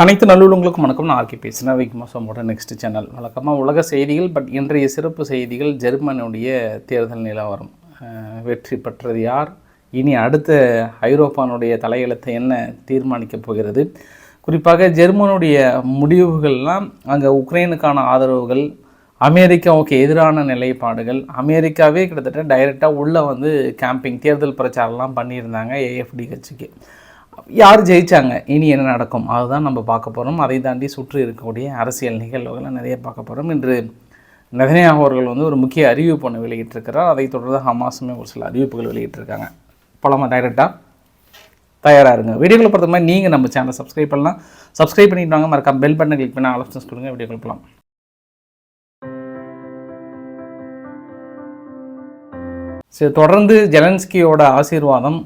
அனைத்து நல்லுள்ளங்களுக்கும் வணக்கம். நான் ஆர்கே பேசுகிறேன் விக்மாசமோட நெக்ஸ்ட் சேனல் வழக்கமாக உலக செய்திகள் பட் இன்றைய சிறப்பு செய்திகள் ஜெர்மனுடைய தேர்தல் நிலவரம். வெற்றி பெற்றது யார்? இனி அடுத்த ஐரோப்பானுடைய தலையெழுத்தை என்ன தீர்மானிக்கப் போகிறது? குறிப்பாக ஜெர்மனுடைய முடிவுகள்லாம் அங்கே உக்ரைனுக்கான ஆதரவுகள் அமெரிக்காவுக்கு எதிரான நிலைப்பாடுகள். அமெரிக்காவே கிட்டத்தட்ட டைரெக்டாக உள்ளே வந்து கேம்பிங் தேர்தல் பிரச்சாரம்லாம் பண்ணியிருந்தாங்க ஏஎஃப்டி கட்சிக்கு. யார் ஜெயித்தாங்க இனி என்ன நடக்கும்? அதுதான் நம்ம பார்க்க போகிறோம் அதை தாண்டி சுற்றி இருக்கக்கூடிய அரசியல் நிகழ்வுகளை நிறைய பார்க்க போகிறோம் இன்று நெதனியாக அவர்கள் வந்து ஒரு முக்கிய அறிவிப்பு ஒன்று வெளியிட்டிருக்கிறார். அதைத் தொடர்ந்து ஹமாஸுமே ஒரு சில அறிவிப்புகள் வெளியிட்டிருக்காங்க. போலாமா டைரெக்டாக தயாராக இருங்க. வீடியோக்களை பொறுத்த மாதிரி நீங்கள் நம்ம சேனலை சப்ஸ்கிரைப் பண்ணலாம். சப்ஸ்கிரைப் பண்ணிட்டு வாங்க. மறக்காம பெல் பட்டனை கிளிக் பண்ணி ஆலோசனை கொடுங்க. வீடியோக்கள் போகலாம் சரி தொடர்ந்து ஜெலன்ஸ்கியோட ஆசீர்வாதம்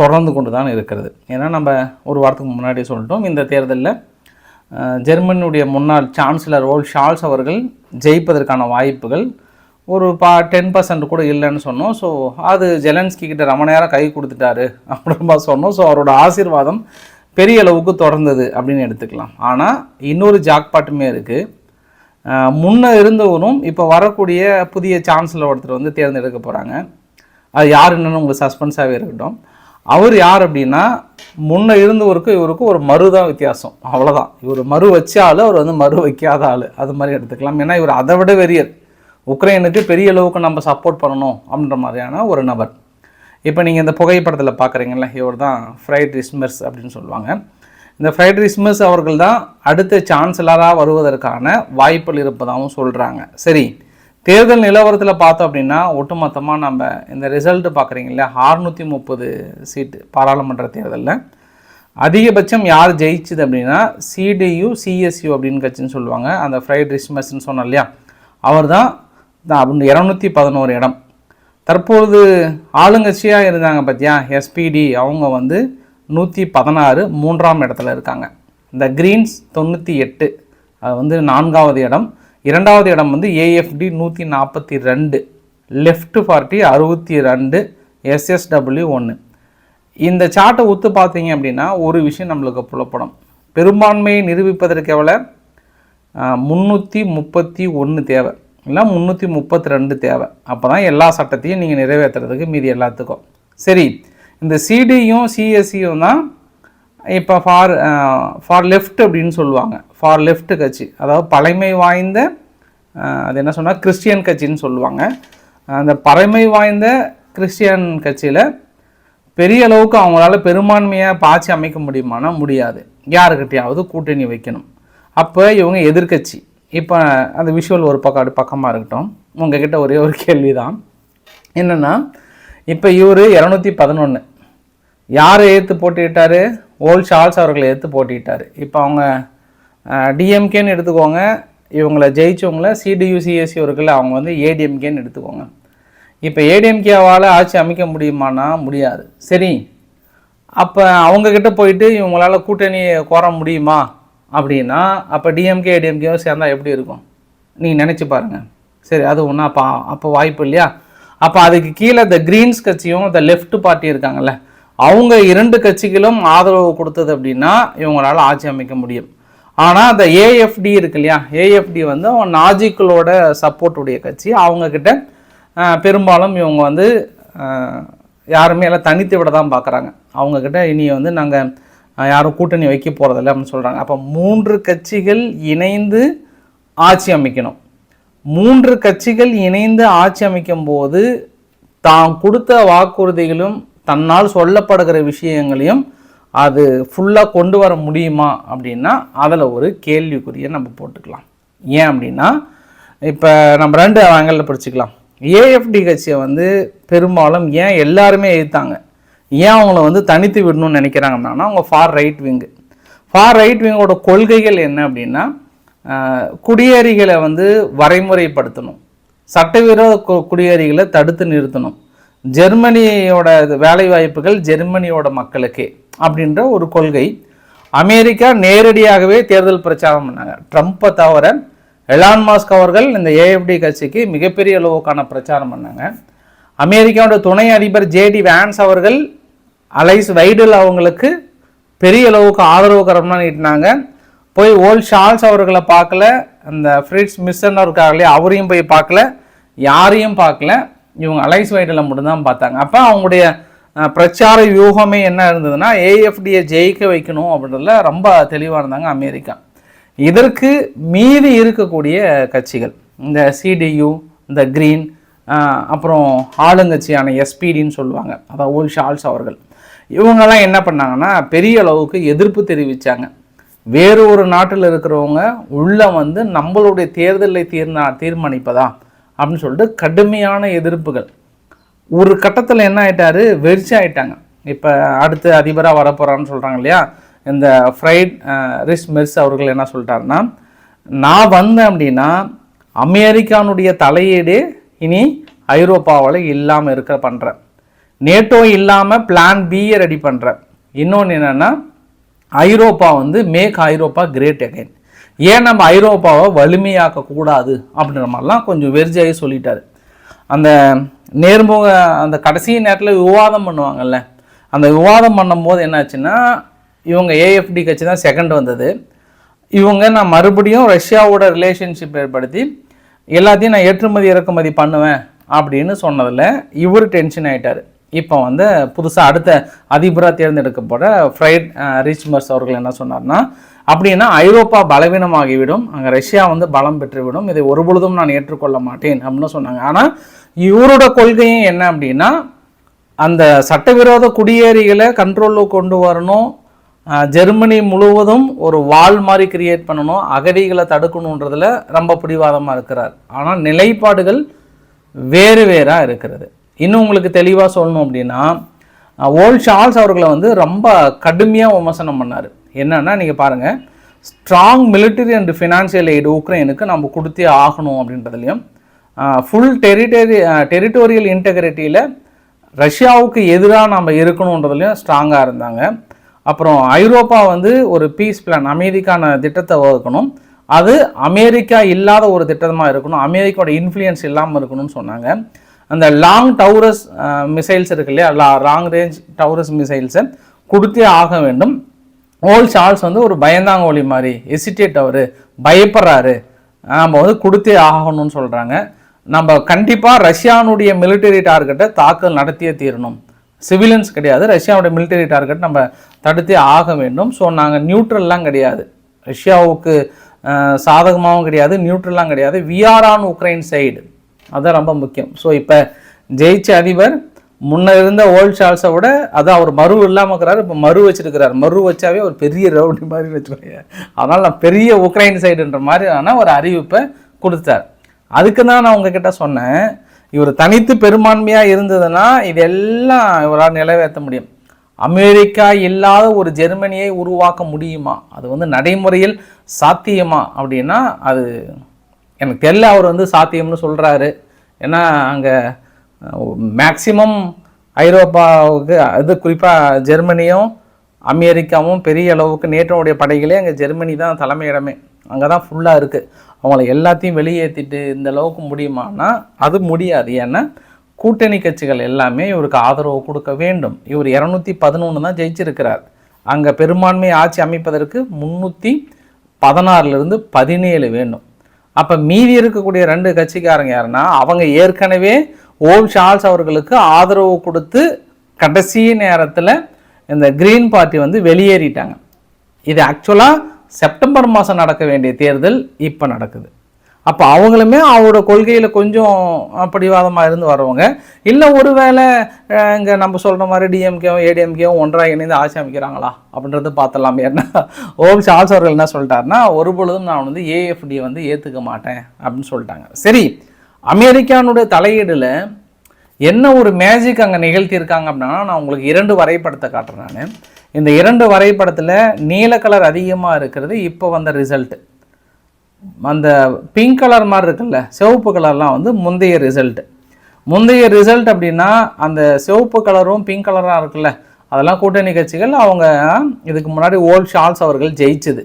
தொடர்ந்து கொண்டு தான் இருக்கிறது. ஏன்னா நம்ம ஒரு வாரத்துக்கு முன்னாடி சொல்லிட்டோம் இந்த தேர்தலில் ஜெர்மனியுடைய முன்னாள் சான்சலர் ஓல் ஷால்ஸ் அவர்கள் ஜெயிப்பதற்கான வாய்ப்புகள் ஒரு பா டென் பர்சன்ட் கூட இல்லைன்னு சொன்னோம். ஸோ அது ஜெலன்ஸ்கி கிட்ட ரொம்ப நேரம் கை கொடுத்துட்டாரு அப்படிமா சொன்னோம். ஸோ அவரோட ஆசீர்வாதம் பெரிய அளவுக்கு தொடர்ந்தது அப்படின்னு எடுத்துக்கலாம். ஆனால் இன்னொரு ஜாக்பாட்டுமே இருக்குது முன்னே முன்ன இருந்தவரும் இப்போ வரக்கூடிய புதிய சான்சலர் ஒருத்தர் வந்து தேர்ந்தெடுக்க போகிறாங்க அது யாருன்னு உங்களுக்கு சஸ்பென்ஸாகவே இருக்கட்டும். அவர் யார் அப்படின்னா முன்ன இருந்தவருக்கும் இவருக்கும் ஒரு மறு தான் வித்தியாசம். அவ்வளோதான் இவர் மறு வச்ச ஆள் அவர் வந்து மறு வைக்காத ஆள். அது மாதிரி எடுத்துக்கலாம். ஏன்னா இவர் அதை விட வெறியர். உக்ரைனுக்கு பெரிய அளவுக்கு நம்ம சப்போர்ட் பண்ணணும் அப்படின்ற மாதிரியான ஒரு நபர். இப்போ நீங்கள் இந்த புகைப்படத்தில் பார்க்குறீங்கல்ல இவர் தான் ஃப்ரைட் ரிஸ்மர்ஸ் அப்படின்னு சொல்லுவாங்க. இந்த ஃப்ரைட் ரிஸ்மஸ் அவர்கள் தான் அடுத்த சான்சலராக வருவதற்கான வாய்ப்புகள் இருப்பதாகவும் சொல்கிறாங்க சரி தேர்தல் நிலவரத்தில் பார்த்தோம் அப்படின்னா ஒட்டுமொத்தமாக நம்ம இந்த ரிசல்ட் பார்க்குறீங்களா அறுநூற்றி முப்பது சீட்டு பாராளுமன்ற தேர்தலில். அதிகபட்சம் யார் ஜெயிச்சுது அப்படின்னா சிடியு சிஎஸ்யு அப்படின்னு கட்சின்னு சொல்லுவாங்க. அந்த ஃப்ரைட் ரிஸ்மஸ்ன்னு சொன்னோம் இல்லையா? அவர் தான் அப்படின்னு இரநூத்தி பதினோரு இடம். தற்பொழுது ஆளுங்கட்சியாக இருந்தாங்க பார்த்தியா எஸ்பிடி அவங்க வந்து நூற்றி பதினாறு மூன்றாம் இடத்துல இருக்காங்க. இந்த கிரீன்ஸ் தொண்ணூற்றி எட்டு அது வந்து நான்காவது இடம். இரண்டாவது இடம் வந்து ஏஎஃப்டி நூற்றி நாற்பத்தி ரெண்டு லெஃப்ட் பார்ட்டி அறுபத்தி ரெண்டு எஸ்எஸ்டபிள்யூ ஒன்று இந்த சார்ட்டை ஒத்து பார்த்தீங்க அப்படின்னா ஒரு விஷயம் நம்மளுக்கு புலப்படும். பெரும்பான்மையை நிரூபிப்பதற்கு எவ்வளோ முந்நூற்றி முப்பத்தி ஒன்று தேவை. இல்லை முந்நூற்றி முப்பத்தி ரெண்டு தேவை. அப்போ தான் எல்லா சட்டத்தையும் நீங்கள் நிறைவேற்றுறதுக்கு மீதி எல்லாத்துக்கும். சரி இந்த சிடியும் சிஎஸ்சியும் தான் இப்போ ஃபார் ஃபார் லெஃப்ட் அப்படின்னு சொல்லுவாங்க. ஃபார் லெஃப்ட் கட்சி. அதாவது பழமை வாய்ந்த அது என்ன சொன்னால் கிறிஸ்டியன் கட்சின்னு சொல்லுவாங்க. அந்த பழமை வாய்ந்த கிறிஸ்டியன் கட்சியில் பெரிய அளவுக்கு அவங்களால பெரும்பான்மையாக பாய்ச்சி அமைக்க முடியுமானா முடியாது. யாருக்கிட்டையாவது கூட்டணி வைக்கணும். அப்போ இவங்க எதிர்க்கட்சி. இப்போ அந்த விஷுவல் ஒரு பக்கம் அது பக்கமாக இருக்கட்டும். உங்ககிட்ட ஒரே ஒரு கேள்வி தான் என்னென்னா இப்போ இவர் இரநூத்தி பதினொன்று யார் ஏற்று போட்டுக்கிட்டார் ஓல் ஷால்ஸ் அவர்களை எடுத்து போட்டிட்டார். இப்போ அவங்க டிஎம்கேன்னு எடுத்துக்கோங்க. இவங்களை ஜெயிச்சவங்கள சிடியூசிஎஸ்சி இருக்குல்ல அவங்க வந்து ஏடிஎம்கேன்னு எடுத்துக்கோங்க. இப்போ ஏடிஎம்கேவால் ஆட்சி அமைக்க முடியுமானா முடியாது. சரி அப்போ அவங்கக்கிட்ட போயிட்டு இவங்களால் கூட்டணியை கோர முடியுமா? அப்படின்னா அப்போ டிஎம்கே ஏடிஎம்கேவும் சேர்ந்தா எப்படி இருக்கும்? நீங்கள் நினச்சி பாருங்கள் சரி அது ஒன்றா அப்போ அப்போ வாய்ப்பு இல்லையா? அப்போ அதுக்கு கீழே த க்ரீன்ஸ் கட்சியும் த லெஃப்ட் பார்ட்டி இருக்காங்கல்ல அவங்க இரண்டு கட்சிகளும் ஆதரவு கொடுத்தது அப்படின்னா இவங்களால் ஆட்சி அமைக்க முடியும். ஆனால் அந்த ஏஎஃப்டி இருக்கு இல்லையா? ஏஎஃப்டி வந்து அவங்க நாஜிக்களோட சப்போர்ட்டுடைய கட்சி. அவங்கக்கிட்ட பெரும்பாலும் இவங்க வந்து யாருமே எல்லாம் தனித்து விட தான் பார்க்குறாங்க அவங்கக்கிட்ட இனி வந்து நாங்கள் யாரும் கூட்டணி வைக்க போகிறதில்ல அப்படின்னு சொல்கிறாங்க அப்போ மூன்று கட்சிகள் இணைந்து ஆட்சி அமைக்கணும். மூன்று கட்சிகள் இணைந்து ஆட்சி அமைக்கும் போது கொடுத்த வாக்குறுதிகளும் தன்னால் சொல்லப்படுகிற விஷயங்களையும் அது ஃபுல்லாக கொண்டு வர முடியுமா அப்படின்னா அதில் ஒரு கேள்விக்குறியை நம்ம போட்டுக்கலாம். ஏன் அப்படின்னா இப்போ நம்ம ரெண்டு ஆங்கிளில் பிடிச்சிக்கலாம். ஏஎஃப்டி கட்சியை வந்து பெரும்பாலும் ஏன் எல்லாருமே எதிர்த்தாங்க? ஏன் அவங்கள வந்து தனித்து விடணும்னு நினைக்கிறாங்கன்னா அவங்க far right wing far right விங்கோட கொள்கைகள் என்ன அப்படின்னா குடியேறிகளை வந்து வரைமுறைப்படுத்தணும். சட்டவிரோத குடியேறிகளை தடுத்து நிறுத்தணும். ஜெர்மனியோட இது வேலை வாய்ப்புகள் ஜெர்மனியோட மக்களுக்கே அப்படின்ற ஒரு கொள்கை. அமெரிக்கா நேரடியாகவே தேர்தல் பிரச்சாரம் பண்ணாங்க. ட்ரம்ப்பை தவிர எலான் மாஸ்க் அவர்கள் இந்த ஏஎஃப்டி கட்சிக்கு மிகப்பெரிய அளவுக்கான பிரச்சாரம் பண்ணாங்க. அமெரிக்காவோட துணை அதிபர் ஜேடி வேன்ஸ் அவர்கள் அலைஸ் வைடல் அவங்களுக்கு பெரிய அளவுக்கு ஆதரவு கரம்லாம் நீட்டினாங்க. போய் ஓல்ட் ஷால்ஸ் அவர்களை பார்க்கல. அந்த ஃப்ரிட்ஸ் மிஸ்ஸன் இருக்காங்க அவரையும் போய் பார்க்கல. யாரையும் பார்க்கல. இவங்க அலைஸ் வைட்டில் மட்டும்தான் பார்த்தாங்க. அப்போ அவங்களுடைய பிரச்சார வியூகமே என்ன இருந்ததுன்னா ஏஎஃப்டியை ஜெயிக்க வைக்கணும் அப்படின்றதுல ரொம்ப தெளிவாக இருந்தாங்க அமெரிக்கா. இதற்கு மீதி இருக்கக்கூடிய கட்சிகள் இந்த சிடியு இந்த க்ரீன் அப்புறம் ஆளுங்கட்சியான எஸ்பிடின்னு சொல்லுவாங்க. அதாவது ஓல் ஷால்ஸ் அவர்கள். இவங்கெல்லாம் என்ன பண்ணாங்கன்னா பெரிய அளவுக்கு எதிர்ப்பு தெரிவித்தாங்க வேறு ஒரு நாட்டில் இருக்கிறவங்க உள்ள வந்து நம்மளுடைய தேர்தலை தீர்மா தீர்மானிப்பதா? அப்படின்னு சொல்லிட்டு கடுமையான எதிர்ப்புகள். ஒரு கட்டத்தில் என்ன ஆயிட்டாரு? வெறிச்சு ஆயிட்டாங்க. இப்போ அடுத்து அதிபராக வரப்போகிறான்னு சொல்கிறாங்க இல்லையா? இந்த ஃப்ரைட் ரிஸ் மெர்ஸ் அவர்கள் என்ன சொல்லிட்டாருன்னா நான் வந்தேன் அப்படின்னா அமெரிக்கானுடைய தலையீடு இனி ஐரோப்பாவில் இல்லாமல் இருக்க பண்ணுறேன் நேட்டோ இல்லாமல் பிளான் பியை ரெடி பண்ணுறேன் இன்னொன்று என்னென்னா ஐரோப்பா வந்து மேக் ஐரோப்பா கிரேட் அகைன் ஏன் நம்ம ஐரோப்பாவை வலிமையாக்க கூடாது அப்படின்ற மாதிரிலாம் கொஞ்சம் வெறிஜாகி சொல்லிட்டாரு. அந்த நேர்முக அந்த கடைசி நேரத்தில் விவாதம் பண்ணுவாங்கல்ல அந்த விவாதம் பண்ணும்போது என்னாச்சுன்னா இவங்க ஏஎஃப்டி கட்சி தான் செகண்ட் வந்தது. இவங்க நான் மறுபடியும் ரஷ்யாவோட ரிலேஷன்ஷிப் ஏற்படுத்தி எல்லாத்தையும் நான் ஏற்றுமதி இறக்குமதி பண்ணுவேன் அப்படின்னு சொன்னதில் இவர் டென்ஷன் ஆகிட்டார் இப்போ வந்து புதுசாக அடுத்த அதிபராக தேர்ந்தெடுக்கப்பட ஃப்ரைட் ரிச்மர்ஸ் அவர்கள் என்ன சொன்னார்னா அப்படின்னா ஐரோப்பா பலவீனமாகிவிடும் அங்கே ரஷ்யா வந்து பலம் பெற்றுவிடும் இதை ஒருபொழுதும் நான் ஏற்றுக்கொள்ள மாட்டேன் அப்படின்னு சொன்னாங்க. ஆனால் இவரோட கொள்கையும் என்ன அப்படின்னா அந்த சட்டவிரோத குடியேறிகளை கண்ட்ரோலில் கொண்டு வரணும் ஜெர்மனி முழுவதும் ஒரு வால் மாதிரி கிரியேட் பண்ணணும் அகதிகளை தடுக்கணுன்றதில் ரொம்ப பிடிவாதமாக இருக்கிறார். ஆனால் நிலைப்பாடுகள் வேறு வேறாக இருக்கிறது. இன்னும் உங்களுக்கு தெளிவாக சொல்லணும் அப்படின்னா ஓல் ஷால்ஸ் அவர்களை வந்து ரொம்ப கடுமையாக விமர்சனம் பண்ணார். என்னன்னா நீங்கள் பாருங்கள் strong military and financial aid உக்ரைனுக்கு நம்ம கொடுத்தே ஆகணும் அப்படின்றதுலையும் ஃபுல் டெரிட்டரி டெரிட்டோரியல் இன்டெகிரிட்டியில் ரஷ்யாவுக்கு எதிராக நம்ம இருக்கணுன்றதுலையும் ஸ்ட்ராங்காக இருந்தாங்க. அப்புறம் ஐரோப்பா வந்து ஒரு பீஸ் பிளான் அமைதிக்கான திட்டத்தை வகுக்கணும். அது அமெரிக்கா இல்லாத ஒரு திட்டமாக இருக்கணும். அமெரிக்காவோட இன்ஃப்ளூயன்ஸ் இல்லாமல் இருக்கணும்னு சொன்னாங்க. அந்த லாங் டவுரஸ் மிசைல்ஸ் இருக்கு இல்லையா? லாங் ரேஞ்ச் டவுரஸ் மிசைல்ஸை கொடுத்தே ஆக வேண்டும். ஓல் சார்ல்ஸ் வந்து ஒரு பயந்தாங்கோலி மாதிரி. எசிட்டேட் அவரு. பயப்படுறாரு. நம்ம வந்து கொடுத்தே ஆகணும்னு சொல்கிறாங்க நம்ம கண்டிப்பாக ரஷ்யானுடைய மிலிட்டரி டார்கெட்டை தாக்குதல் நடத்தியே தீரணும். சிவிலியன்ஸ் கிடையாது. ரஷ்யாவுடைய மிலிட்டரி டார்கெட் நம்ம தடுத்தே ஆக வேண்டும். ஸோ நாங்கள் நியூட்ரல்லாம் கிடையாது. ரஷ்யாவுக்கு சாதகமாகவும் கிடையாது. நியூட்ரல்லாம் கிடையாது. விஆர் ஆன் உக்ரைன் சைடு அதுதான் ரொம்ப முக்கியம். ஸோ இப்போ ஜெயிச்ச அதிபர் முன்ன இருந்த ஓல்ட் ஷால்ஸை விட அதான் அவர் மறு இல்லாமல் இருக்கிறாரு இப்போ மறு வச்சிருக்கிறார். மறு வச்சாவே ஒரு பெரிய ரவுடி மாதிரி வச்சுக்கோங்க அதனால் நான் பெரிய உக்ரைன் சைடுன்ற மாதிரியான ஒரு அறிவிப்பை கொடுத்தார் அதுக்கு தான் நான் உங்ககிட்ட சொன்னேன். இவர் தனித்து பெரும்பான்மையாக இருந்ததுன்னா இதெல்லாம் இவரால் நிலைவேற்ற முடியும். அமெரிக்கா இல்லாத ஒரு ஜெர்மனியை உருவாக்க முடியுமா? அது வந்து நடைமுறையில் சாத்தியமா அப்படின்னா அது எனக்கு தெரியல. அவர் வந்து சாத்தியம்னு சொல்கிறாரு ஏன்னா அங்கே மேக்சிமம் ஐரோப்பாவுக்கு அது குறிப்பாக ஜெர்மனியும் அமெரிக்காவும் பெரிய அளவுக்கு நேட்டோடைய படைகளே அங்கே ஜெர்மனி தான் தலைமையிடமே அங்கே தான் ஃபுல்லாக இருக்குது அவங்கள எல்லாத்தையும் வெளியேற்றிட்டு இந்த அளவுக்கு முடியுமானா அது முடியாது. ஏன்னா கூட்டணி கட்சிகள் எல்லாமே இவருக்கு ஆதரவு கொடுக்க வேண்டும். இவர் இரநூத்தி பதினொன்று தான் ஜெயிச்சிருக்கிறார். அங்கே பெரும்பான்மை ஆட்சி அமைப்பதற்கு முந்நூற்றி பதினாறுலேருந்து பதினேழு வேண்டும். அப்போ மீதி இருக்கக்கூடிய ரெண்டு கட்சிக்காரங்க யாருன்னா அவங்க ஏற்கனவே ஓம் ஷால்ஸ் அவர்களுக்கு ஆதரவு கொடுத்து கடைசி நேரத்தில் இந்த கிரீன் பார்ட்டி வந்து வெளியேறிட்டாங்க. இது ஆக்சுவலாக செப்டம்பர் மாதம் நடக்க வேண்டிய தேர்தல் இப்போ நடக்குது. அப்போ அவங்களுமே அவரோட கொள்கையில் கொஞ்சம் பிடிவாதமாக இருந்து வரவங்க இல்லை ஒருவேளை இங்கே நம்ம சொல்கிற மாதிரி டிஎம்கேவும் ஏடிஎம்கேவும் ஒன்றாக இணைந்து ஆட்சி அமைக்கிறாங்களா? அப்படின்றது பார்த்தலாம் ஏன்னா ஓம் சார்ல்ஸ் அவர்கள் என்ன சொல்லிட்டாருன்னா ஒரு பொழுதும் நான் வந்து ஏஎஃப்டி வந்து ஏற்றுக்க மாட்டேன் அப்படின்னு சொல்லிட்டாங்க. சரி அமெரிக்கானுடைய தலையீடில் என்ன ஒரு மேஜிக் அங்கே நிகழ்த்தியிருக்காங்க அப்படின்னா நான் உங்களுக்கு இரண்டு வரைபடத்தை காட்டுறேன் நான். இந்த இரண்டு வரைபடத்தில் நீல கலர் அதிகமாக இருக்கிறது இப்போ வந்த ரிசல்ட்டு அந்த பிங்க் கலர் மாதிரி இருக்குல்ல சிவப்பு கலர்லாம் வந்து முந்தைய ரிசல்ட்டு முந்தைய ரிசல்ட் அப்படின்னா அந்த சிவப்பு கலரும் பிங்க் கலராக இருக்குல்ல அதெல்லாம் கூட்டணி கட்சிகள் அவங்க இதுக்கு முன்னாடி ஓல்ட் ஷால்ஸ் அவர்கள் ஜெயிச்சது.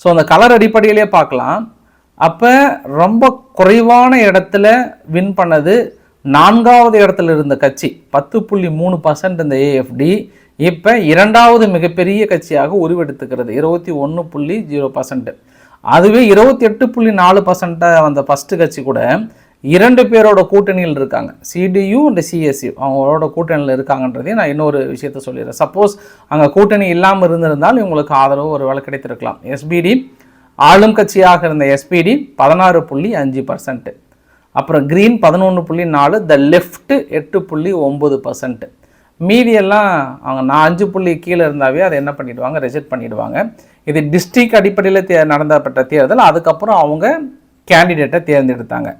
ஸோ அந்த கலர் அடிப்படையிலே பார்க்கலாம். அப்போ ரொம்ப குறைவான இடத்துல வின் பண்ணது நான்காவது இடத்துல இருந்த கட்சி. பத்து புள்ளி மூணு பர்சன்ட் இந்த ஏஎஃப்டி இப்போ இரண்டாவது மிகப்பெரிய கட்சியாக உருவெடுத்துக்கிறது. இருபத்தி ஒன்று புள்ளி ஜீரோ பர்சன்ட் அதுவே இருபத்தி எட்டு புள்ளி நாலு பர்சன்ட்டாக வந்த ஃபஸ்ட்டு கட்சி கூட இரண்டு பேரோட கூட்டணியில் இருக்காங்க. சிடியு அண்ட் சிஎஸ்சி அவங்களோட கூட்டணியில் இருக்காங்கன்றதையும் நான் இன்னொரு விஷயத்த சொல்லிடுறேன். சப்போஸ் அங்கே கூட்டணி இல்லாமல் இருந்திருந்தால் இவங்களுக்கு ஆதரவு ஒரு வேலை கிடைத்திருக்கலாம். எஸ்பிடி ஆளும் கட்சியாக இருந்த எஸ்பிடி பதினாறு புள்ளி அஞ்சு பர்சன்ட்டு அப்புறம் க்ரீன் பதினொன்று புள்ளி நாலு த லெஃப்ட்டு எட்டு புள்ளி ஒம்பது பர்சன்ட்டு மீதியெல்லாம் அவங்க நான் அஞ்சு புள்ளி கீழே இருந்தாவே அதை என்ன பண்ணிடுவாங்க? ரிஜெக்ட் பண்ணிடுவாங்க. இது டிஸ்ட்ரிக்ட் அடிப்படையில் தே நடந்தப்பட்ட தேர்தல். அதுக்கப்புறம் அவங்க கேண்டிடேட்டை தேர்ந்தெடுத்தாங்க.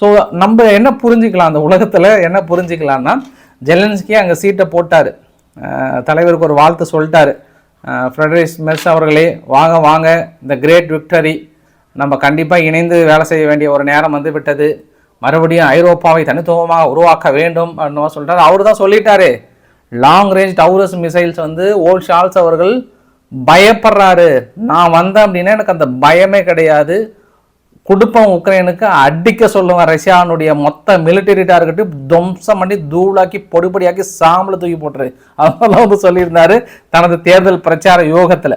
ஸோ நம்ம என்ன புரிஞ்சுக்கலாம்? அந்த உலகத்தில் என்ன புரிஞ்சுக்கலாம்னா ஜெலன்ஸ்கி அங்கே சீட்டை போட்டார். தலைவருக்கு ஒரு வாழ்த்து சொல்லிட்டாரு. ஃப்ரெட்ரிஸ் மெர்ஸ் அவர்களே வாங்க வாங்க இந்த கிரேட் விக்டரி நம்ம கண்டிப்பாக இணைந்து வேலை செய்ய வேண்டிய ஒரு நேரம் வந்து விட்டது. மறுபடியும் ஐரோப்பாவை தனித்துவமாக உருவாக்க வேண்டும் அப்படின்னு சொல்லிட்டாரு அவர் தான் சொல்லிட்டாரு. லாங் ரேஞ்ச் டவுரஸ் மிசைல்ஸ் வந்து ஓல் ஷால்ஸ் அவர்கள் பயப்படுறாரு. நான் வந்தேன் அப்படின்னா எனக்கு அந்த பயமே கிடையாது. கொடுப்போம் உக்ரைனுக்கு அடிக்க சொல்லுவேன் ரஷ்யானுடைய மொத்த மிலிட்டரி டார்கெட்டு துவம்சம் பண்ணி தூளாக்கி பொடிப்படியாக்கி பொடியாக்கி தூக்கி போட்டுரு. அதெல்லாம் வந்து சொல்லியிருந்தார் தனது தேர்தல் பிரச்சார யோகத்தில்.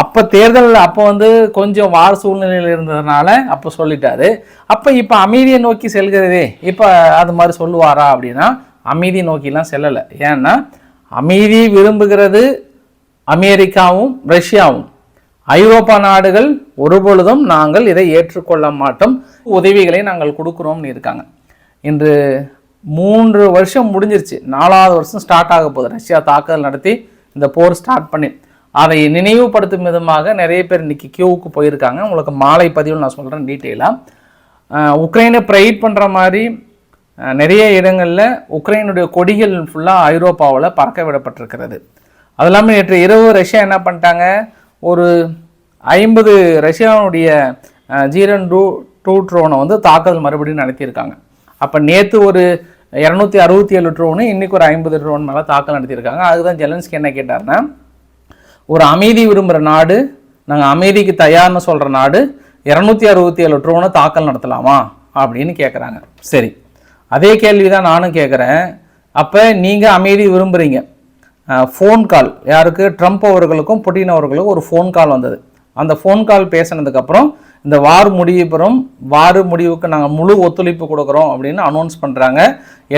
அப்போ தேர்தல் அப்போ வந்து கொஞ்சம் வார் சூழ்நிலையில் இருந்ததுனால அப்போ சொல்லிட்டாரு. அப்போ இப்போ அமைதியை நோக்கி செல்கிறதே. இப்போ அது மாதிரி சொல்லுவாரா அப்படின்னா அமைதி நோக்கிலாம் செல்லலை. ஏன்னா அமைதி விரும்புகிறது அமெரிக்காவும் ரஷ்யாவும். ஐரோப்பா நாடுகள் ஒருபொழுதும் நாங்கள் இதை ஏற்றுக்கொள்ள மாட்டோம். உதவிகளை நாங்கள் கொடுக்குறோம்னு இருக்காங்க. இன்று மூன்று வருஷம் முடிஞ்சிருச்சு. நாலாவது வருஷம் ஸ்டார்ட் ஆக போகுது. ரஷ்யா தாக்குதல் நடத்தி இந்த போர் ஸ்டார்ட் பண்ணி. அதை நினைவுபடுத்தும் விதமாக நிறைய பேர் இன்னைக்கு கியூவுக்கு போயிருக்காங்க. உங்களுக்கு மாலை பதிவில் நான் சொல்கிறேன் டீட்டெயிலாக உக்ரைனை ப்ரைட் பண்ணுற மாதிரி நிறைய இடங்களில் உக்ரைனுடைய கொடிகள் ஃபுல்லாக ஐரோப்பாவில் பறக்க விடப்பட்டிருக்கிறது. அது இல்லாமல் நேற்று இரவு ரஷ்யா என்ன பண்ணிட்டாங்க? ஒரு ஐம்பது ரஷ்யாவுடைய ஜீரன் டூ டூ ட்ரோனை வந்து தாக்குதல் மறுபடியும் நடத்தியிருக்காங்க. அப்போ நேற்று ஒரு இரநூத்தி அறுபத்தி ஏழு ட்ரோனு இன்றைக்கி ஒரு ஐம்பது ட்ரோன் மேலே தாக்கல் நடத்தியிருக்காங்க. அதுதான் ஜெலன்ஸ்கி என்ன கேட்டார்னா ஒரு அமைதி விரும்புகிற நாடு நாங்கள் அமைதிக்கு தயார்னு சொல்கிற நாடு இரநூத்தி அறுபத்தி ஏழு ட்ரோனை தாக்கல் நடத்தலாமா? அப்படின்னு கேட்குறாங்க சரி. அதே கேள்வி தான் நானும் கேட்குறேன் அப்போ நீங்கள் அமைதி விரும்புகிறீங்க ஃபோன் கால் யாருக்கு? ட்ரம்ப் அவர்களுக்கும் புட்டின் அவர்களுக்கும் ஒரு ஃபோன் கால் வந்தது. அந்த ஃபோன் கால் பேசினதுக்கப்புறம் இந்த வார் முடிவுப்புறம் வார் முடிவுக்கு நாங்கள் முழு ஒத்துழைப்பு கொடுக்குறோம் அப்படின்னு அனௌன்ஸ் பண்ணுறாங்க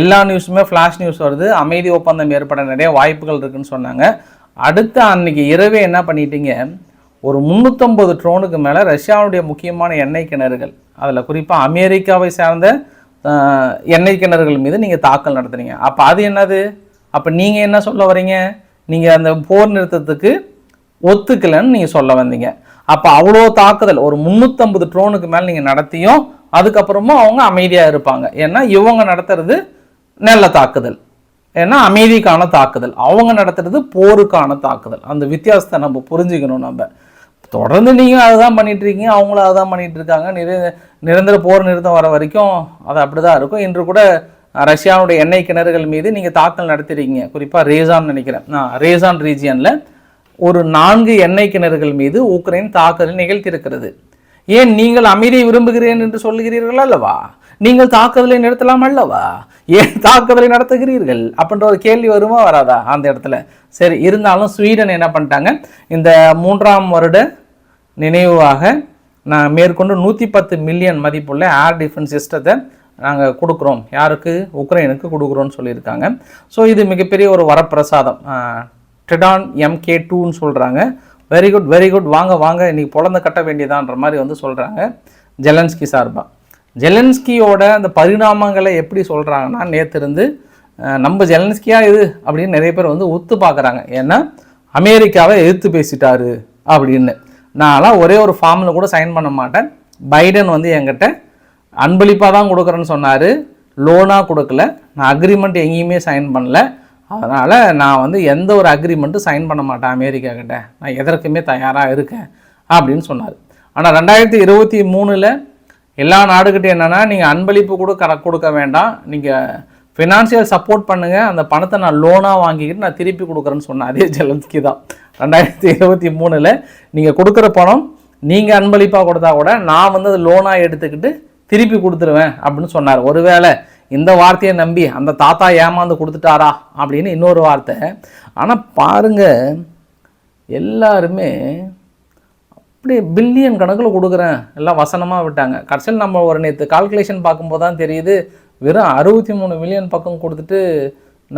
எல்லா நியூஸுமே ஃப்ளாஷ் நியூஸ் வருது. அமைதி ஒப்பந்தம் ஏற்பட நிறைய வாய்ப்புகள் இருக்குன்னு சொன்னாங்க. அடுத்த அன்னைக்கு இரவே என்ன பண்ணிட்டீங்க? ஒரு முந்நூற்றம்பது ட்ரோனுக்கு மேலே ரஷ்யாவுடைய முக்கியமான எண்ணெய் கிணறுகள். அதில் குறிப்பாக அமெரிக்காவை சார்ந்த எண்ணெய் கிணறுகள் மீது நீங்கள் தாக்கல் நடத்துனீங்க. அப்போ அது என்னது? அப்போ நீங்கள் என்ன சொல்ல வரீங்க? நீங்கள் அந்த போர் நிறுத்தத்துக்கு ஒத்துக்கலைன்னு நீங்கள் சொல்ல வந்தீங்க. அப்போ அவ்வளோ தாக்குதல் ஒரு முந்நூற்றம்பது ட்ரோனுக்கு மேலே நீங்கள் நடத்தியும் அதுக்கப்புறமும் அவங்க அமைதியாக இருப்பாங்க. ஏன்னா இவங்க நடத்துறது நல்ல தாக்குதல். ஏன்னா அமைதிக்கான தாக்குதல். அவங்க நடத்துறது போருக்கான தாக்குதல். அந்த வித்தியாசத்தை நம்ம புரிஞ்சுக்கணும் நம்ம. தொடர்ந்து நீங்கள் அதுதான் பண்ணிட்டு இருக்கீங்க அவங்களும் அதுதான் பண்ணிட்டு இருக்காங்க நிர நிரந்தர போர் நிறுத்தம் வர வரைக்கும் அது அப்படி தான் இருக்கும். இன்று கூட ரஷ்யாவுடைய எண்ணெய் கிணறுகள் மீது நீங்கள் தாக்கல் நடத்திருக்கீங்க. குறிப்பாக ரேசான் நினைக்கிறேன். நான் ரேசான் ரீஜியனில் ஒரு நான்கு எண்ணெய் கிணறுகள் மீது உக்ரைன் தாக்குதல் நிகழ்த்தியிருக்கிறது. ஏன் நீங்கள் அமைதியை விரும்புகிறேன் என்று சொல்லுகிறீர்கள் அல்லவா? நீங்கள் தாக்குதலை நிறுத்தலாம் அல்லவா? ஏன் தாக்குதலை நடத்துகிறீர்கள்? அப்படின்ற ஒரு கேள்வி வருமா வராதா அந்த இடத்துல? சரி இருந்தாலும் ஸ்வீடன் என்ன பண்ணிட்டாங்க? இந்த மூன்றாம் வருட நினைவாக நான் மேற்கொண்டு நூற்றி பத்து மில்லியன் மதிப்புள்ள ஏர் டிஃபென்ஸ் சிஸ்டத்தை நாங்கள் கொடுக்குறோம். யாருக்கு? உக்ரைனுக்கு கொடுக்குறோம்னு சொல்லியிருக்காங்க. ஸோ இது மிகப்பெரிய ஒரு வரப்பிரசாதம். ட்ரிடான் எம்கே டூன்னு சொல்கிறாங்க வெரி குட் வெரி குட் வாங்க வாங்க. இன்றைக்கி பொழந்த கட்ட வேண்டியதான்ற மாதிரி வந்து சொல்கிறாங்க ஜெலன்ஸ்கி சார்பாக ஜெலன்ஸ்கியோட அந்த பரிணாமங்களை எப்படி சொல்கிறாங்கன்னா நேற்று இருந்து நம்ம ஜெலன்ஸ்கியா இது? அப்படின்னு நிறைய பேர் வந்து ஒத்து பார்க்குறாங்க. ஏன்னா அமெரிக்காவை எதிர்த்து பேசிட்டாரு அப்படின்னு. நான்லாம் ஒரே ஒரு ஃபார்மில் கூட சைன் பண்ண மாட்டேன். பைடன் வந்து என்கிட்ட அன்பளிப்பாக தான் கொடுக்குறேன்னு சொன்னார். லோனாக கொடுக்கல. நான் அக்ரிமெண்ட் எங்கேயுமே சைன் பண்ணல. அதனால் நான் வந்து எந்த ஒரு அக்ரிமெண்ட்டும் சைன் பண்ண மாட்டேன் அமெரிக்கா கிட்ட. நான் எதற்குமே தயாராக இருக்கேன் அப்படின்னு சொன்னார். ஆனால் ரெண்டாயிரத்தி இருபத்தி மூணில் எல்லா நாடுகிட்டையும் என்னென்னா நீங்கள் அன்பளிப்பு கூட கர கொடுக்க வேண்டாம். நீங்கள் ஃபினான்ஷியல் சப்போர்ட் பண்ணுங்கள் அந்த பணத்தை நான் லோனாக வாங்கிக்கிட்டு நான் திருப்பி கொடுக்குறேன்னு சொன்னேன் அதே ஜெலன்ஸ்கி தான். ரெண்டாயிரத்தி இருபத்தி மூணில் நீங்கள் கொடுக்குற பணம் நீங்கள் அன்பளிப்பாக கொடுத்தா கூட நான் வந்து அது லோனாக எடுத்துக்கிட்டு திருப்பி கொடுத்துருவேன் அப்படின்னு சொன்னார். ஒருவேளை இந்த வார்த்தையை நம்பி அந்த தாத்தா ஏமாந்து கொடுத்துட்டாரா அப்படின்னு இன்னொரு வார்த்தை. ஆனால் பாருங்க எல்லாருமே அப்படியே பில்லியன் கணக்கில் கொடுக்குறேன். எல்லாம் வசனமாக விட்டாங்க. கடைசியில் நம்ம ஒரு நேற்று கால்குலேஷன் பார்க்கும்போது தான் தெரியுது. வெறும் அறுபத்தி மூணு மில்லியன் பக்கம் கொடுத்துட்டு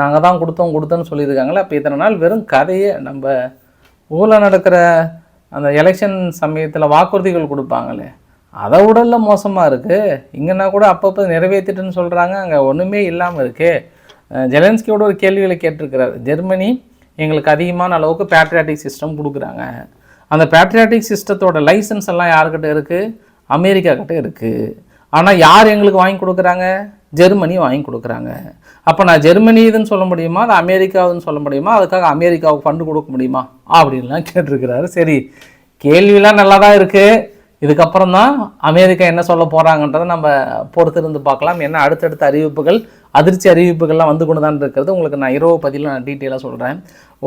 நாங்கள் தான் கொடுத்தோம் கொடுத்தோன்னு சொல்லியிருக்காங்களே அப்போ இத்தனை நாள் வெறும் கதையே நம்ம ஊரில் நடக்கிற அந்த எலெக்ஷன் சமயத்தில் வாக்குறுதிகள் கொடுப்பாங்களே. அதை விடல மோசமாக இருக்குது இங்கன்னா கூட அப்பப்போ நிறைவேற்றிட்டுன்னு சொல்கிறாங்க அங்கே ஒன்றுமே இல்லாமல் இருக்குது ஜெலன்ஸ்கியோட ஒரு கேள்விகளை கேட்டிருக்கிறார். ஜெர்மனி எங்களுக்கு அதிகமான அளவுக்கு பேட்ரியாட்டிக் சிஸ்டம் கொடுக்குறாங்க. அந்த பேட்ரியாட்டிக் சிஸ்டத்தோட லைசன்ஸ் எல்லாம் யாருக்கிட்ட இருக்குது அமெரிக்கா கிட்ட இருக்குது ஆனால் யார் எங்களுக்கு வாங்கி கொடுக்குறாங்க? ஜெர்மனி வாங்கி கொடுக்குறாங்க. அப்போ நான் ஜெர்மனி இதுன்னு சொல்ல முடியுமா? அது அமெரிக்காவுன்னு சொல்ல முடியுமா? அதுக்காக அமெரிக்காவுக்கு ஃபண்டு கொடுக்க முடியுமா? அப்படின்லாம் கேட்டிருக்கிறாரு. சரி கேள்விலாம் நல்லா தான் இருக்குது இதுக்கப்புறம் தான் அமெரிக்கா என்ன சொல்ல போகிறாங்கன்றதை நம்ம பொறுத்திருந்து பார்க்கலாம். என்ன அடுத்தடுத்த அறிவிப்புகள் அதிர்ச்சி அறிவிப்புகள்லாம் வந்து கொண்டு தான் இருக்கிறது. உங்களுக்கு நான் இரவு பதிவில் நான் டீட்டெயிலாக சொல்கிறேன்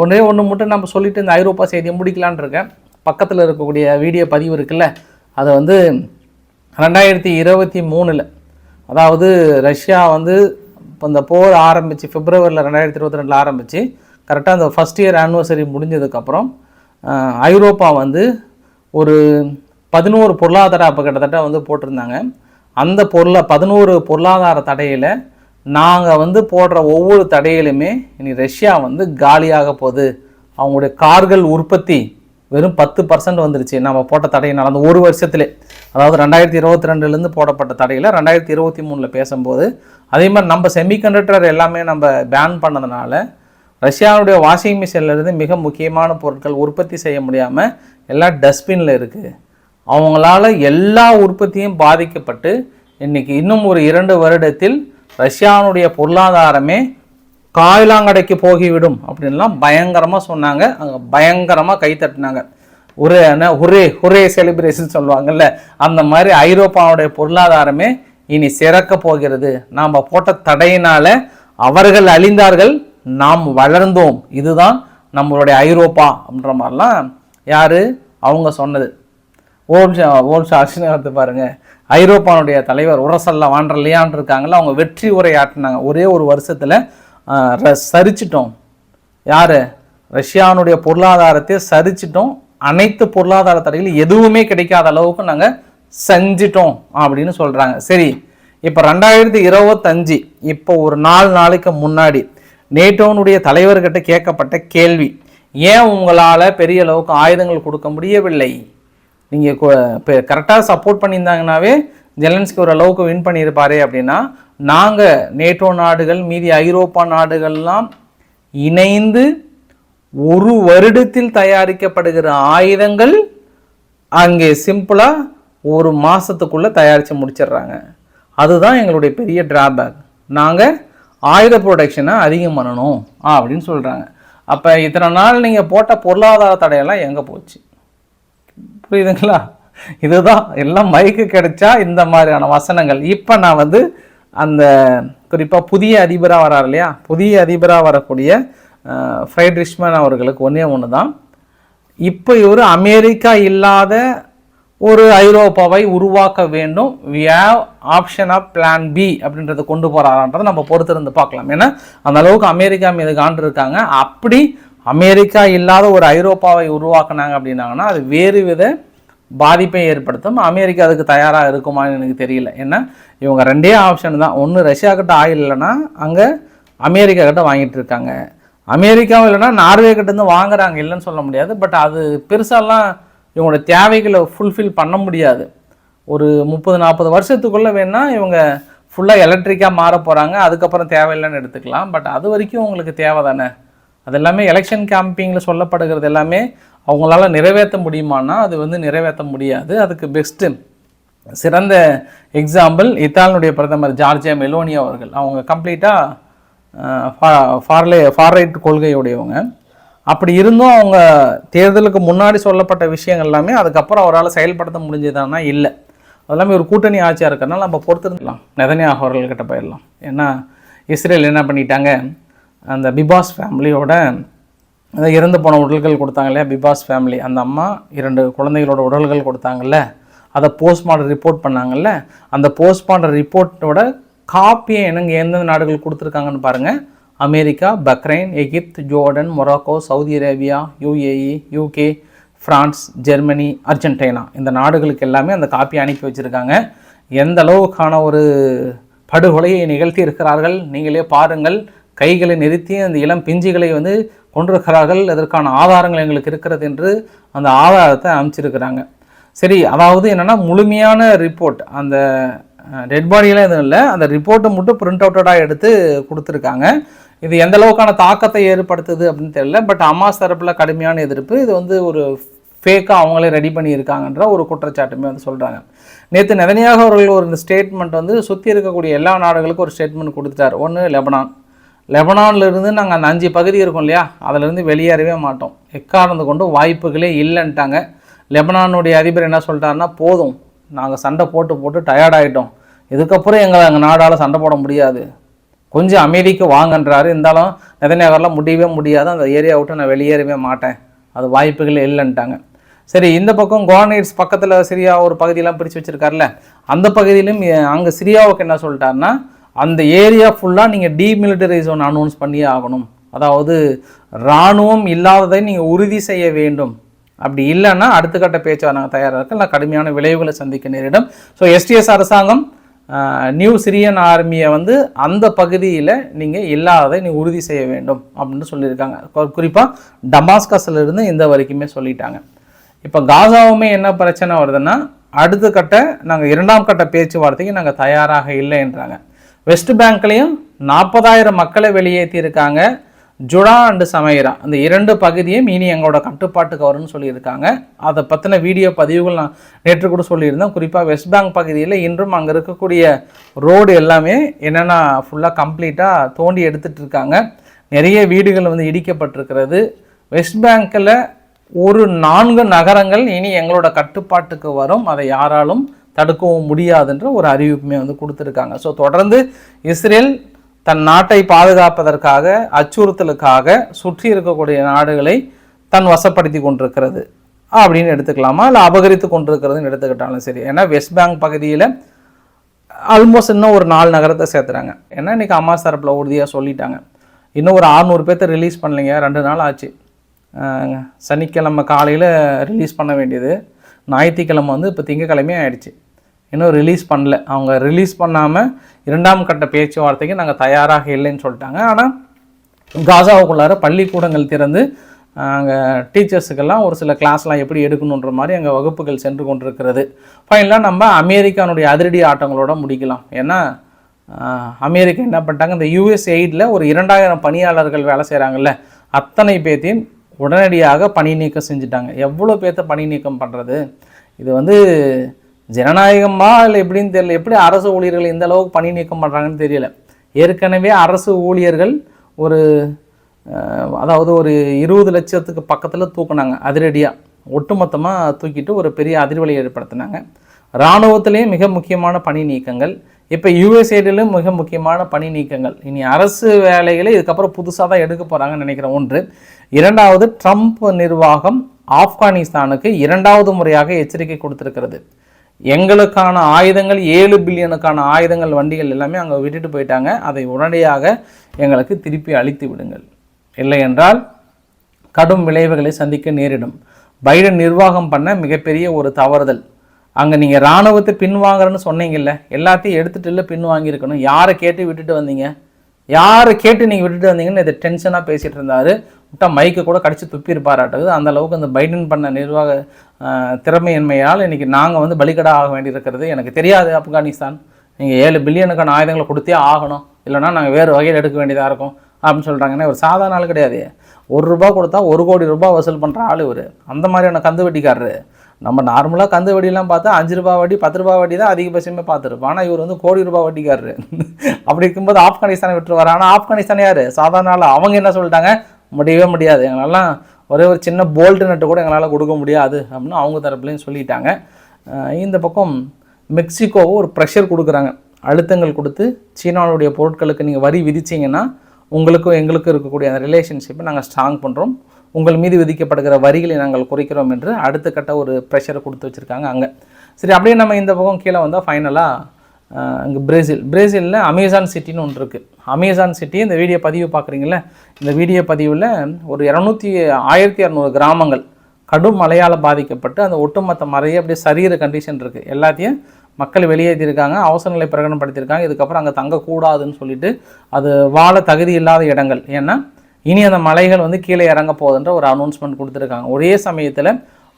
ஒன்றே ஒன்று மட்டும் நம்ம சொல்லிவிட்டு இந்த ஐரோப்பா செய்தியை முடிக்கலான்னு இருக்கேன். பக்கத்தில் இருக்கக்கூடிய வீடியோ பதிவு இருக்குல்ல அதை வந்து ரெண்டாயிரத்தி இருபத்தி மூணில் அதாவது ரஷ்யா வந்து இப்போ இந்த போர் ஆரம்பித்து பிப்ரவரியில் ரெண்டாயிரத்தி இருபத்தி ரெண்டில் ஆரம்பித்து கரெக்டாக அந்த ஃபஸ்ட் இயர் ஆனிவர்சரி முடிஞ்சதுக்கப்புறம் ஐரோப்பா வந்து ஒரு பதினோரு பொருளாதார அப்போ கிட்டத்தட்ட வந்து போட்டிருந்தாங்க. அந்த பொருளை பதினோரு பொருளாதார தடையில் நாங்கள் வந்து போடுற ஒவ்வொரு தடையிலுமே இனி ரஷ்யா வந்து காலியாக போகுது. அவங்களுடைய கார்கள் உற்பத்தி வெறும் பத்து பர்சன்ட் வந்துருச்சு. நம்ம போட்ட தடையினால் அந்த ஒரு வருஷத்துலே. அதாவது ரெண்டாயிரத்தி இருபத்தி ரெண்டுலேருந்து போடப்பட்ட தடையில் ரெண்டாயிரத்தி இருபத்தி மூணில் பேசும்போது அதே மாதிரி நம்ம செமிகண்டக்டர் எல்லாமே நம்ம பேன் பண்ணதுனால ரஷ்யாவுடைய வாஷிங் மிஷின்லேருந்து மிக முக்கியமான பொருட்கள் உற்பத்தி செய்ய முடியாமல் எல்லாம் டஸ்ட்பினில் இருக்குது அவங்களால எல்லா உற்பத்தியும் பாதிக்கப்பட்டு இன்னைக்கு இன்னும் ஒரு இரண்டு வருடத்தில் ரஷ்யாவுடைய பொருளாதாரமே காயிலாங்கடைக்கு போகிவிடும் அப்படின்லாம் பயங்கரமாக சொன்னாங்க. அங்கே பயங்கரமாக கை தட்டினாங்க. ஒரே என்ன ஒரே ஒரே செலிப்ரேஷன் சொல்லுவாங்கல்ல. அந்த மாதிரி ஐரோப்பாவுடைய பொருளாதாரமே இனி சிறக்க போகிறது. நாம் போட்ட தடையினால் அவர்கள் அழிந்தார்கள். நாம் வளர்ந்தோம். இதுதான் நம்மளுடைய ஐரோப்பா அப்படின்ற மாதிரிலாம் யார்? அவங்க சொன்னது. ஓம் ஷா ஓம் ஷாஷினத்தை பாருங்க. ஐரோப்பானுடைய தலைவர் உரசல்ல வாண்டர்லையான் இருக்காங்கல்ல அவங்க வெற்றி உரையாற்றினாங்க. ஒரே ஒரு வருஷத்தில் சரிச்சிட்டோம். யார்? ரஷ்யானுடைய பொருளாதாரத்தை சரிச்சிட்டோம். அனைத்து பொருளாதார தடைகளும் எதுவுமே கிடைக்காத அளவுக்கு நாங்கள் செஞ்சிட்டோம் அப்படின்னு சொல்கிறாங்க சரி இப்போ ரெண்டாயிரத்தி இருபத்தஞ்சு இப்போ ஒரு நாலு நாளைக்கு முன்னாடி நேட்டோனுடைய தலைவர்கிட்ட கேட்கப்பட்ட கேள்வி ஏன் உங்களால் பெரிய அளவுக்கு ஆயுதங்கள் கொடுக்க முடியவில்லை? நீங்கள் இப்போ கரெக்டாக சப்போர்ட் பண்ணியிருந்தாங்கனாவே ஜெலன்ஸ்கி ஒரு அளவுக்கு வின் பண்ணியிருப்பாரு அப்படின்னா நாங்கள் நேட்டோ நாடுகள் மீதி ஐரோப்பா நாடுகள்லாம் இணைந்து ஒரு வருடத்தில் தயாரிக்கப்படுகிற ஆயுதங்கள் அங்கே சிம்பிளாக ஒரு மாதத்துக்குள்ளே தயாரித்து முடிச்சிடுறாங்க. அதுதான் எங்களுடைய பெரிய டிராபேக் நாங்கள் ஆயுத ப்ரொடக்ஷனை அதிகம் பண்ணணும் அப்படின்னு சொல்கிறாங்க அப்போ இத்தனை நாள் நீங்கள் போட்ட பொருளாதார தடையெல்லாம் எங்கே போச்சு? புரியுதுங்களா? இதுதான் எல்லாம் மைக்கு கிடைச்சா இந்த மாதிரியான வசனங்கள். இப்போ நான் வந்து அந்த குறிப்பாக புதிய அதிபராக வரார் இல்லையா? புதிய அதிபராக வரக்கூடிய ஃப்ரைட் ரிஷ்மன் அவர்களுக்கு ஒன்றே ஒன்று தான் இப்போ இவர் அமெரிக்கா இல்லாத ஒரு ஐரோப்பாவை உருவாக்க வேண்டும். We have option of plan B அப்படின்றத கொண்டு போகிறாரான்றதை நம்ம பொறுத்திருந்து பார்க்கலாம். ஏன்னா அந்த அளவுக்கு அமெரிக்கா மீது காண்டிருக்காங்க. அப்படி அமெரிக்கா இல்லாத ஒரு ஐரோப்பாவை உருவாக்குனாங்க அப்படின்னாங்கன்னா அது வேறு வித பாதிப்பை ஏற்படுத்தும். அமெரிக்கா அதுக்கு தயாராக இருக்குமான்னு எனக்கு தெரியல. ஏன்னா இவங்க ரெண்டே ஆப்ஷன் தான். ஒன்று ரஷ்யா கிட்ட ஆயில் இல்லைன்னா அங்கே அமெரிக்கா கிட்ட வாங்கிட்டு இருக்காங்க. அமெரிக்காவும் இல்லைன்னா நார்வே கிட்டேருந்து வாங்குறாங்க. இல்லைன்னு சொல்ல முடியாது. பட் அது பெருசாலாம் இவங்களோட தேவைகளை ஃபுல்ஃபில் பண்ண முடியாது. ஒரு முப்பது நாற்பது வருஷத்துக்குள்ளே வேணால் இவங்க ஃபுல்லாக எலக்ட்ரிக்காக மாற போகிறாங்க அதுக்கப்புறம் தேவையில்லைன்னு எடுத்துக்கலாம். பட் அது வரைக்கும் உங்களுக்கு தேவை தானே? அது எல்லாமே எலெக்ஷன் கேம்பிங்கில் சொல்லப்படுகிறது எல்லாமே அவங்களால நிறைவேற்ற முடியுமான்னா அது வந்து நிறைவேற்ற முடியாது. அதுக்கு பெஸ்ட்டு சிறந்த எக்ஸாம்பிள் இத்தாலினுடைய பிரதமர் ஜார்ஜியா மெலோனியா அவர்கள். அவங்க கம்ப்ளீட்டாக ஃபார்லே ஃபார்ரைட் கொள்கையுடையவங்க. அப்படி இருந்தும் அவங்க தேர்தலுக்கு முன்னாடி சொல்லப்பட்ட விஷயங்கள் எல்லாமே அதுக்கப்புறம் அவரால் செயல்படுத்த முடிஞ்சதானா? இல்லை. அதெல்லாமே ஒரு கூட்டணி ஆட்சியாக இருக்கிறனால நம்ம பொறுத்திருக்கலாம் நெதனியாக அவர்கள்கிட்ட போயிடலாம். ஏன்னா இஸ்ரேல் என்ன பண்ணிட்டாங்க? அந்த பிபாஸ் ஃபேமிலியோட அந்த இறந்து போன உடல்கள் கொடுத்தாங்க இல்லையா பிபாஸ் ஃபேமிலி. அந்த அம்மா இரண்டு குழந்தைகளோட உடல்கள் கொடுத்தாங்கல்ல அதை போஸ்ட்மார்ட்டம் ரிப்போர்ட் பண்ணாங்கல்ல அந்த போஸ்ட்மார்ட்டம் ரிப்போர்ட்டோட காப்பியை எனக்கு எந்தெந்த நாடுகள் கொடுத்துருக்காங்கன்னு பாருங்கள் America Bahrain Egypt Jordan Morocco Saudi Arabia UAE UK France Germany Argentina. இந்த நாடுகளுக்கு எல்லாமே அந்த காப்பி அனுப்பி வச்சுருக்காங்க. எந்த அளவுக்கான ஒரு படுகொலையை நிகழ்த்தி இருக்கிறார்கள் நீங்களே பாருங்கள். கைகளை நிறுத்தி அந்த இளம் பிஞ்சுகளை வந்து கொண்டிருக்கிறார்கள் அதற்கான ஆதாரங்கள் எங்களுக்கு இருக்கிறது என்று அந்த ஆதாரத்தை அமைச்சிருக்கிறாங்க சரி அதாவது என்னென்னா முழுமையான ரிப்போர்ட் அந்த டெட் பாடியெல்லாம் எதுவும் இல்லை. அந்த ரிப்போர்ட்டை மட்டும் பிரிண்ட் அவுட்டடாக எடுத்து கொடுத்துருக்காங்க. இது எந்த அளவுக்கான தாக்கத்தை ஏற்படுத்துது அப்படின்னு தெரியல. பட் அம்மாஸ் தரப்பில் கடுமையான எதிர்ப்பு. இது வந்து ஒரு ஃபேக்காக அவங்களே ரெடி பண்ணியிருக்காங்கன்ற ஒரு குற்றச்சாட்டுமே வந்து சொல்கிறாங்க நேற்று நெதனியாக அவர்கள் ஒரு ஸ்டேட்மெண்ட் வந்து சுற்றி இருக்கக்கூடிய எல்லா நாடுகளுக்கும் ஒரு ஸ்டேட்மெண்ட் கொடுத்துட்டார். ஒன்று லெபனான். லெபனான்லேருந்து நாங்கள் அந்த அஞ்சு பகுதி இருக்கோம் இல்லையா? அதிலிருந்து வெளியேறவே மாட்டோம். எக்காரணத்து கொண்டு வாய்ப்புகளே இல்லைன்ட்டாங்க. லெபனானுடைய அதிபர் என்ன சொல்லிட்டாருன்னா போதும். நாங்கள் சண்டை போட்டு போட்டு டயர்டாகிட்டோம் இதுக்கப்புறம் எங்களை எங்கள் நாடால் சண்டை போட முடியாது. கொஞ்சம் அமைதிக்கு வாங்கன்றாரு. இருந்தாலும் நெதன்யாகலாம் முடியவே முடியாது. அந்த ஏரியா விட்டு நான் வெளியேறவே மாட்டேன். அது வாய்ப்புகளே இல்லைன்ட்டாங்க. சரி இந்த பக்கம் கோர்னேட்ஸ் பக்கத்தில் சிரியா ஒரு பகுதியெல்லாம் பிரித்து வச்சுருக்காருல அந்த பகுதியிலும் அங்கே சிரியாவுக்கு என்ன சொல்லிட்டாருன்னா அந்த ஏரியா ஃபுல்லாக நீங்கள் டீமிலிட்டரி ஜோன் அனௌன்ஸ் பண்ணியே ஆகணும். அதாவது இராணுவம் இல்லாததை நீங்கள் உறுதி செய்ய வேண்டும். அப்படி இல்லைன்னா அடுத்த கட்ட பேச்சு நாங்கள் தயாராக இருக்கோம் இல்லை கடுமையான விளைவுகளை சந்திக்க நேரிடும். ஸோ எஸ்டிஎஸ் அரசாங்கம் நியூ சிரியன் ஆர்மியை வந்து அந்த பகுதியில் நீங்கள் இல்லாததை நீ உறுதி செய்ய வேண்டும் அப்படின்னு சொல்லியிருக்காங்க. குறிப்பாக டமாஸ்கஸில் இருந்து இந்த வரைக்குமே சொல்லிட்டாங்க. இப்போ காசாவுமே என்ன பிரச்சனை வருதுன்னா அடுத்த கட்ட நாங்கள் இரண்டாம் கட்ட பேச்சுவார்த்தைக்கு நாங்கள் தயாராக இல்லைன்றாங்க. வெஸ்ட் பேங்க்லேயும் நாற்பதாயிரம் மக்களை வெளியேற்றியிருக்காங்க. ஜுடா அண்டு சமைரா இந்த இரண்டு பகுதியும் இனி எங்களோட கட்டுப்பாட்டுக்கு வரும்னு சொல்லியிருக்காங்க. அதை பற்றின வீடியோ பதிவுகள் நான் நேற்று கூட சொல்லியிருந்தேன். குறிப்பாக வெஸ்ட் பேங்க் பகுதியில் இன்றும் அங்கே இருக்கக்கூடிய ரோடு எல்லாமே என்னென்னா ஃபுல்லாக கம்ப்ளீட்டாக தோண்டி எடுத்துகிட்டு இருக்காங்க நிறைய வீடுகள் வந்து இடிக்கப்பட்டிருக்கிறது. வெஸ்ட் பேங்க்கில் ஒரு நான்கு நகரங்கள் இனி எங்களோட கட்டுப்பாட்டுக்கு வரும். அதை யாராலும் தடுக்கவும் முடியாதுன்ற ஒரு அறிவிப்புமே வந்து கொடுத்துருக்காங்க. ஸோ தொடர்ந்து இஸ்ரேல் தன் நாட்டை பாதுகாப்பதற்காக அச்சுறுத்தலுக்காக சுற்றி இருக்கக்கூடிய நாடுகளை தன் வசப்படுத்தி கொண்டிருக்கிறது. அப்படின்னு எடுத்துக்கலாமா? இல்லை அபகரித்து கொண்டிருக்கிறதுன்னு எடுத்துக்கிட்டாலும் சரி. ஏன்னா வெஸ்ட் பேங்க் பகுதியில் ஆல்மோஸ்ட் இன்னும் ஒரு நாலு நகரத்தை சேர்த்துறாங்க. ஏன்னா இன்றைக்கி அம்மா தரப்பில் உறுதியாக சொல்லிட்டாங்க. இன்னும் ஒரு ஆறுநூறு பேர்த்த ரிலீஸ் பண்ணலைங்க. ரெண்டு நாள் ஆச்சு. சனிக்கிழமை காலையில் ரிலீஸ் பண்ண வேண்டியது. ஞாயிற்றுக்கிழமை வந்து இப்போ திங்கக்கிழமையே ஆயிடுச்சு. இன்னும் ரிலீஸ் பண்ணல. அவங்க ரிலீஸ் பண்ணாமல் இரண்டாம் கட்ட பேச்சுவார்த்தைக்கு நாங்கள் தயாராக இல்லைன்னு சொல்லிட்டாங்க. ஆனால் காசாவுக்குள்ளார பள்ளிக்கூடங்கள் திறந்து அங்கே டீச்சர்ஸுக்கெல்லாம் ஒரு சில கிளாஸ்லாம் எப்படி எடுக்கணுன்ற மாதிரி அங்கே வகுப்புகள் சென்று கொண்டிருக்கிறது. ஃபைனலாக நம்ம அமெரிக்கானுடைய அதிரடி ஆட்டங்களோட முடிக்கலாம். ஏன்னா அமெரிக்கா என்ன பண்ணிட்டாங்க? இந்த யூஎஸ் எய்டில் ஒரு இரண்டாயிரம் பணியாளர்கள் வேலை செய்கிறாங்கல்ல அத்தனை பேர்த்தையும் உடனடியாக பணி நீக்கம் செஞ்சுட்டாங்க. எவ்வளோ பேர்த்த பணி நீக்கம் பண்ணுறது இது வந்து ஜனநாயகமா இல்லை எப்படின்னு தெரியல. எப்படி அரசு ஊழியர்கள் இந்த அளவுக்கு பணி நீக்கம் பண்ணுறாங்கன்னு தெரியல. ஏற்கனவே அரசு ஊழியர்கள் ஒரு அதாவது ஒரு இருபது லட்சத்துக்கு பக்கத்தில் தூக்குனாங்க அதிரடியாக ஒட்டுமொத்தமாக தூக்கிட்டு ஒரு பெரிய அதிர்வலை ஏற்படுத்தினாங்க. இராணுவத்திலேயும் மிக முக்கியமான பணி நீக்கங்கள். இப்போ யுஎஸ்ஏடிலும் மிக முக்கியமான பணி நீக்கங்கள். இனி அரசு வேலைகளை இதுக்கப்புறம் புதுசாக தான் எடுக்க போகிறாங்கன்னு நினைக்கிறேன். ஒன்று. இரண்டாவது ட்ரம்ப் நிர்வாகம் ஆப்கானிஸ்தானுக்கு இரண்டாவது முறையாக எச்சரிக்கை கொடுத்துருக்கிறது. எங்களுக்கான ஆயுதங்கள் ஏழு பில்லியனுக்கான ஆயுதங்கள் வண்டிகள் எல்லாமே அங்கே விட்டுட்டு போயிட்டாங்க. அதை உடனடியாக எங்களுக்கு திருப்பி அழித்து விடுங்கள். இல்லை என்றால் கடும் விளைவுகளை சந்திக்க நேரிடும். பைடன் நிர்வாகம் பண்ண மிகப்பெரிய ஒரு தவறுதல். அங்கே நீங்கள் இராணுவத்தை பின்வாங்குறேன்னு சொன்னீங்கல்ல எல்லாத்தையும் எடுத்துகிட்டு இல்லை பின் வாங்கியிருக்கணும். யாரை கேட்டு விட்டுட்டு வந்தீங்க? யாரை கேட்டு நீங்கள் விட்டுட்டு வந்தீங்கன்னு இதை டென்ஷனாக பேசிகிட்டு இருந்தார் விட்டால் மைக்கு கூட கடிச்சு துப்பியிருப்பாராட்டுது அந்த அளவுக்கு அந்த பைடன் பண்ண நிர்வாக திறமையின்மையால் இன்றைக்கி நாங்கள் வந்து பலிகடா ஆக வேண்டியிருக்கிறது. எனக்கு தெரியாது ஆப்கானிஸ்தான். நீங்கள் ஏழு பில்லியனுக்கான ஆயுதங்களை கொடுத்தே ஆகணும். இல்லைனா நாங்கள் வேறு வகையில் எடுக்க வேண்டியதாக இருக்கும் அப்படின்னு சொல்கிறாங்கன்னா ஒரு சாதாரண ஆள் கிடையாது. ஒரு ரூபா கொடுத்தா ஒரு கோடி ரூபாய் வசூல் பண்ணுற ஆள் இவர். அந்த மாதிரியான கந்து வட்டிக்காரரு. நம்ம நார்மலாக கந்து வட்டிலாம் பார்த்தா அஞ்சு ரூபா வட்டி பத்து ரூபா வட்டி தான் அதிகபட்சமே பார்த்துருப்போம். ஆனால் இவர் வந்து கோடி ரூபா வட்டிக்காரரு. அப்படி இருக்கும்போது ஆப்கானிஸ்தானை விட்டுருவார். ஆனால் ஆப்கானிஸ்தான் யார்? சாதாரண ஆள்? அவங்க என்ன சொல்லிட்டாங்க? முடியவே முடியாது. எங்களெல்லாம் ஒரே ஒரு சின்ன போல்ட்டு நட்டு கூட எங்களால் கொடுக்க முடியாது அப்படின்னு அவங்க தரப்புலையும் சொல்லிட்டாங்க. இந்த பக்கம் மெக்சிகோவை ஒரு ப்ரெஷர் கொடுக்குறாங்க. அழுத்தங்கள் கொடுத்து சீனாவுடைய பொருட்களுக்கு நீங்கள் வரி விதிச்சிங்கன்னா உங்களுக்கும் எங்களுக்கும் இருக்கக்கூடிய அந்த ரிலேஷன்ஷிப்பை நாங்கள் ஸ்ட்ராங் பண்ணுறோம் உங்கள் மீது விதிக்கப்படுகிற வரிகளை நாங்கள் குறைக்கிறோம் என்று அடுத்த கட்ட ஒரு ப்ரெஷரை கொடுத்து வச்சுருக்காங்க அங்கே. சரி அப்படியே நம்ம இந்த பக்கம் கீழே வந்தால் ஃபைனலாக இங்கே பிரேசில். பிரேசிலில் அமேசான் சிட்டின்னு ஒன்று இருக்குது அமேசான் சிட்டி இந்த வீடியோ பதிவு பார்க்குறீங்களே இந்த வீடியோ பதிவில் ஒரு இரநூத்தி ஆயிரத்தி இரநூறு கிராமங்கள் கடும் மழையால் பாதிக்கப்பட்டு அந்த ஒட்டுமொத்த மழையே அப்படியே சரிகிற கண்டிஷன் இருக்குது எல்லாத்தையும் மக்கள் வெளியேற்றிருக்காங்க அவசர நிலை பிரகடனப்படுத்தியிருக்காங்க. இதுக்கப்புறம் அங்கே தங்கக்கூடாதுன்னு சொல்லிட்டு அது வாழ தகுதி இல்லாத இடங்கள். ஏன்னா இனி அந்த மலைகள் வந்து கீழே இறங்க போகுதுன்ற ஒரு அனௌன்ஸ்மெண்ட் கொடுத்துருக்காங்க. ஒரே சமயத்தில்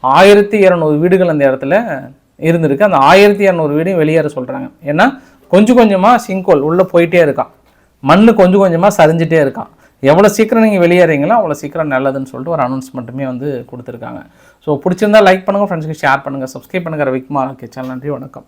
ஆயிரத்தி இரநூறு வீடுகள் அந்த இடத்துல இருந்திருக்கு. அந்த ஆயிரத்தி இரநூறு வீடையும் வெளியேற சொல்கிறாங்க ஏன்னா கொஞ்சம் கொஞ்சமாக சிங்கோல் உள்ளே போயிட்டே இருக்கான். மண் கொஞ்சம் கொஞ்சமாக சரிஞ்சிட்டே இருக்கான். எவ்வளோ சீக்கிரம் நீங்கள் வெளியேறீங்களோ அவ்வளோ சீக்கிரம் நல்லதுன்னு சொல்லிட்டு ஒரு அனௌன்ஸ்மெண்ட்டுமே வந்து கொடுத்துருக்காங்க. ஸோ பிடிச்சிருந்தா லைக் பண்ணுங்கள் ஃப்ரெண்ட்ஸ்க்கு ஷேர் பண்ணுங்கள் சப்ஸ்கிரைப் பண்ணுங்கள் ரவிக்குமார் ஓகே நன்றி வணக்கம்.